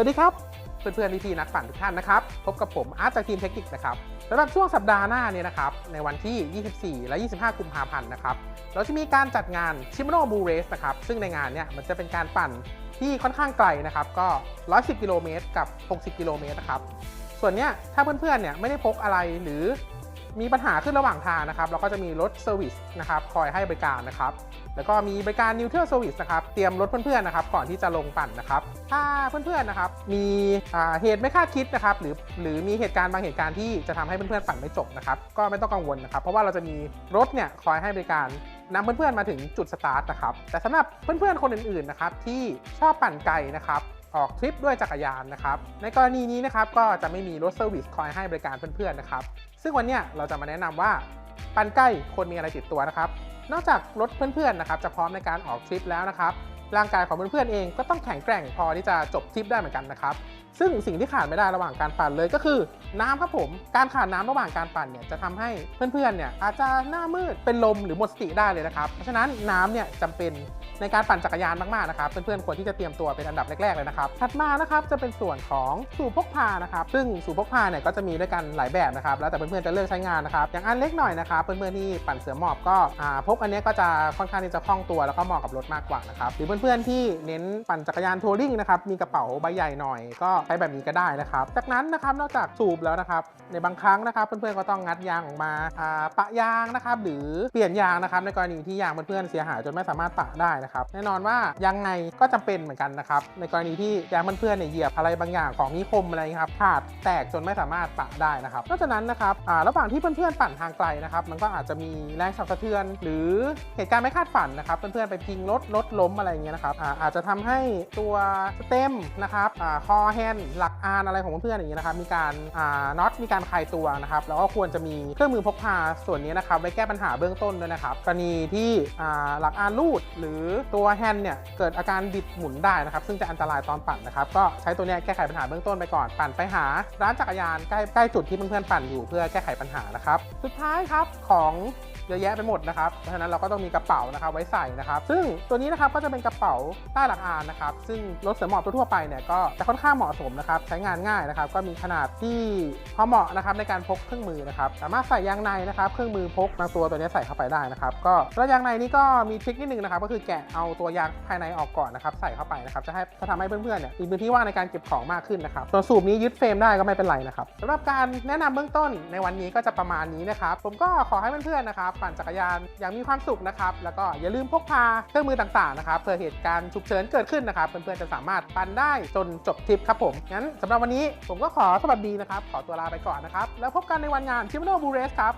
สวัสดีครับ เพื่อนๆพี่ๆนักปั่นทุกท่านนะครับ พบกับผมอาร์ตจากทีมเทคนิคนะครับสำหรับช่วงสัปดาห์หน้าเนี่ยนะครับ ในวันที่ 24 และ 25 กุมภาพันธ์นะครับ เราจะมีการจัดงานชิมโนบูเรสนะครับ ซึ่งในงานเนี่ยมันจะเป็นการปั่นที่ค่อนข้างไกลนะครับ ก็ 110 กิโลเมตรกับ 60 กิโลเมตรนะครับ ส่วนเนี้ยถ้าเพื่อนๆเนี่ยไม่ได้พกอะไรหรือมีปัญหาขึ้นระหว่างทางนะครับเราก็จะมีรถเซอร์วิสนะครับคอยให้บริการนะครับ แล้วก็มีบริการนิวเท r ร์เซอร์วิสนะครับ เตรียมรถเพื่อนๆนะครับ ก่อนที่จะลงปั่นนะครับ ถ้าเพื่อนๆนะครับมีเหตุไม่คาดคิดนะครับหรือหรือมีเหตุการณ์บางเหตุการณ์ที่จะทำให้เพื่อนๆปั่นไม่จบนะครับก็ไม่ต้องกังวลนะครับ เพราะว่าเราจะมีรถเนี่ยคอยให้บริการนำเพื่อนๆมาถึงจุดสตาร์ทนะครับแต่สำหรับเพื่อนๆคนอื่นๆนะครับที่ชอบปั่นไกลนะครับออกทริปด้วยจักรยานนะครับ ในกรณีนี้นะครับก็จะไม่มีรถเซอร์วิสคอยให้บริการเพื่อนๆนะครับ ซึ่งวันนี้เราจะมาแนะนำว่าปั่นใกล้ควรมีอะไรติดตัวนะครับ นอกจากรถเพื่อนๆนะครับจะพร้อมในการออกทริปแล้วนะครับ ร่างกายของเพื่อนๆเองก็ต้องแข็งแกร่งพอที่จะจบทริปได้เหมือนกันนะครับ ซึ่งสิ่งที่ขาดไม่ได้ระหว่างการปั่นเลยก็คือน้ำครับผม การขาดน้ำระหว่างการปั่นเนี่ยจะทำให้เพื่อนๆเนี่ยอาจจะหน้ามืดเป็นลมหรือหมดสติได้เลยนะครับ เพราะฉะนั้นน้ำเนี่ยจำเป็น ในการปั่นจักรยานมากๆนะครับเพื่อนๆควรที่จะเตรียมตัวเป็นอันดับแรกๆเลยนะครับถัดมานะครับจะเป็นส่วนของสูบพกพานะครับซึ่งสูบพกพาเนี่ยก็จะมีด้วยกันหลายแบบนะครับแล้วแต่เพื่อนๆจะเลือกใช้งานนะครับอย่างอันเล็กหน่อยนะครับเพื่อนๆที่ปั่นเสือหมอบก็อ่าพกอันเนี้ยก็จะค่อนข้างที่จะคล่องตัวแล้วก็เหมาะกับรถมากกว่านะครับหรือเพื่อนๆที่เน้นปั่นจักรยานทัวริงนะครับมีกระเป๋าใบใหญ่หน่อย ก็ใช้แบบนี้ก็ได้นะครับ จากนั้นนะครับนอกจากสูบแล้วนะครับในบางครั้งนะครับเพื่อนๆก็ต้องงัดยางออกมาปะยางนะครับหรือเปลี่ยนยางนะครับในกรณีที่ยางเพื่อนๆเสียหายจนไม่สามารถปะได้นะครับแน่นอนว่ายังไงก็จำเป็นเหมือนกันนะครับในกรณีที่ยางเพื่อนๆเนี่ยเหยียบอะไรบางอย่างของมีคมอะไรครับขาดแตกจนไม่สามารถปะได้นะครับนอกจากนั้นนะครับระหว่างที่เพื่อนๆปั่นทางไกลนะครับมันก็อาจจะมีแรงสั่นสะเทือน หรือเหตุการณ์ไม่คาดฝันนะครับเพื่อนๆไปพิงรถรถล้มอะไรเงี้ยนะครับอาจจะทำให้ตัวสเต็มนะครับอคอแฮนหลักอานอะไรของเพื่อนๆอย่างเงี้ยนะครับมีการน็อตมีการคลายตัวนะครับแล้วก็ควรจะมีเครื่องมือพกพาส่วนนี้นะครับไว้แก้ปัญหาเบื้องต้นด้วยนะครับกรณีที่หลักอานรูดหรือตัวแฮนด์เนี่ยเกิดอาการบิดหมุนได้นะครับ ซึ่งจะอันตรายตอนปั่นนะครับ ก็ใช้ตัวนี้แก้ไขปัญหาเบื้องต้นไปก่อนปั่นไปหา ร้านจักรยานใกล้ใกล้จุดที่เพื่อนๆปั่นอยู่เพื่อแก้ไขปัญหานะครับ สุดท้ายครับของเยอะแยะไปหมดนะครับ เพราะฉะนั้นเราก็ต้องมีกระเป๋านะครับไว้ใส่นะครับ ซึ่งตัวนี้นะครับก็จะเป็นกระเป๋าใต้หลักอานนะครับ ซึ่งรถเสริมหมอบทั่วไปเนี่ยก็จะค่อนข้างเหมาะสมนะครับ ใช้งานง่ายนะครับ ก็มีขนาดที่พอเหมาะนะครับในการพกเครื่องมือนะครับ สามารถใส่ยางในนะครับ เครื่องมือพกบางตัวตัวนี้ใส่เข้าไปได้นะครับ ก็แล้วยางในนี้ก็มีทริคนิดนึงนะครับ ก็คือแกะเอาตัวยางภายในออกก่อนนะครับใส่เข้าไปนะครับจะให้จะทำให้เพื่อนๆเนี่ยมีพื้นที่ว่างในการเก็บของมากขึ้นนะครับส่วนสูบนี้ยึดเฟรมได้ก็ไม่เป็นไรนะครับสำหรับการแนะนำเบื้องต้นในวันนี้ก็จะประมาณนี้นะครับผมก็ขอให้เพื่อนๆนะครับปั่นจักรยานอย่างมีความสุขนะครับแล้วก็อย่าลืมพกพาเครื่องมือต่างๆนะครับเผื่อเหตุการณ์ฉุกเฉินเกิดขึ้นนะครับเพื่อนๆจะสามารถปั่นได้จนจบทริปครับผมงั้นสำหรับวันนี้ผมก็ขอสวัสดีนะครับขอตัวลาไปก่อนนะครับแล้วพบกันในวันงานชิมโนบูเรสครับ